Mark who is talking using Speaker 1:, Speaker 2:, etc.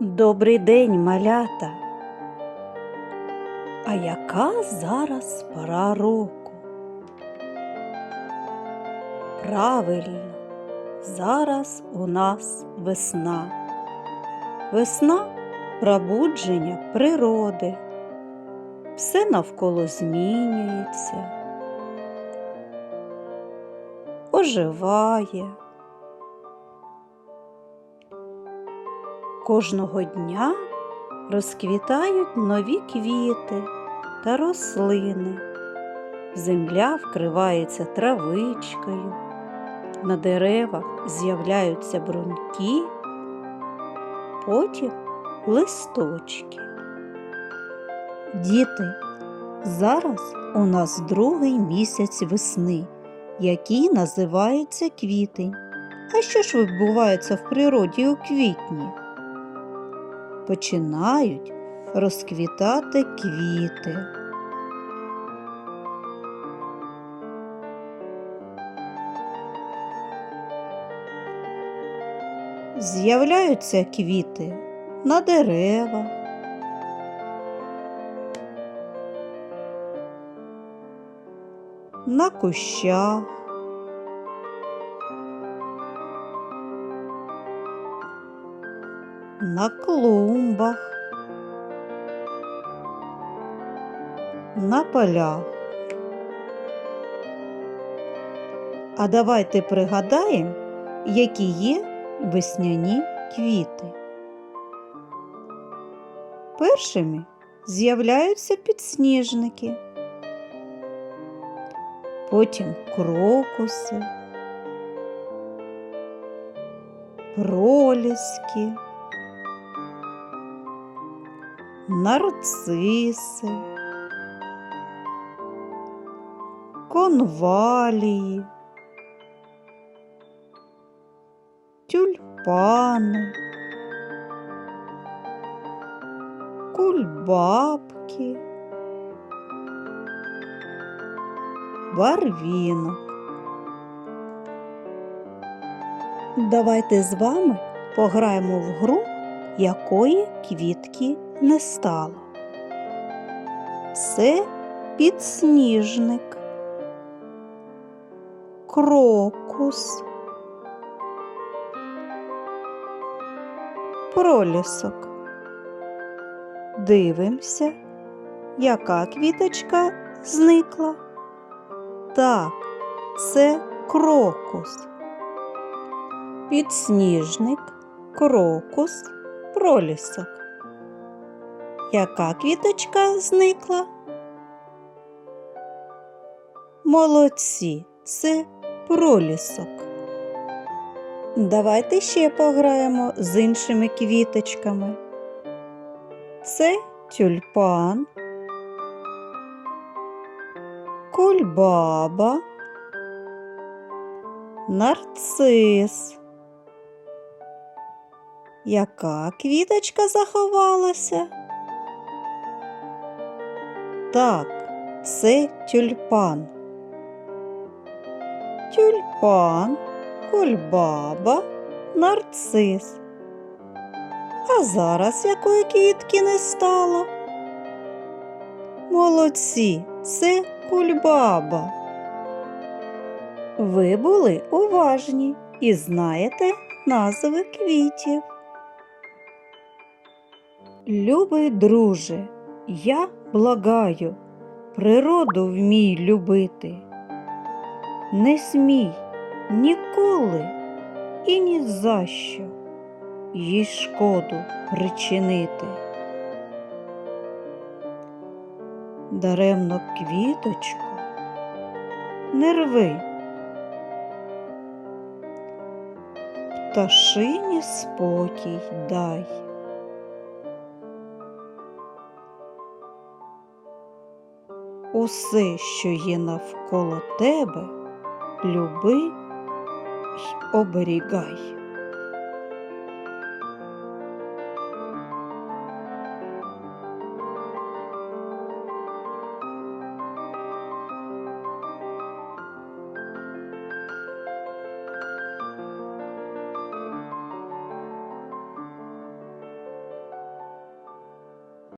Speaker 1: Добрий день, малята. А яка зараз пора року? Правильно, зараз у нас весна. Весна пробудження природи. Все навколо змінюється, оживає. Кожного дня розквітають нові квіти та рослини. Земля вкривається травичкою, на деревах з'являються бруньки, потім листочки. Діти, зараз у нас другий місяць весни, який називається квітень. А що ж відбувається в природі у квітні? Починають розквітати квіти. З'являються квіти на деревах, на кущах, на клумбах, на полях. А давайте пригадаємо, які є весняні квіти. Першими з'являються підсніжники, потім крокуси, проліски. Нарциси, конвалії, тюльпани, кульбабки, барвінок. Давайте з вами пограємо в гру, якої квітки не стало. Це підсніжник, крокус, пролісок. Дивимося, яка квіточка зникла. Так, це крокус. Підсніжник, крокус, пролісок. Яка квіточка зникла? Молодці, це пролісок. Давайте ще пограємо з іншими квіточками. Це тюльпан, кульбаба, нарцис. Яка квіточка заховалася? Так, це тюльпан. Тюльпан, кульбаба, нарцис. А зараз якої квітки не стало? Молодці, це кульбаба. Ви були уважні і знаєте назви квітів. Любий друже, я благаю, природу вмій любити. Не смій ніколи і ні за що їй шкоду причинити. Даремно квіточку не рви, пташині спокій дай. Усе, що є навколо тебе, люби й оберігай.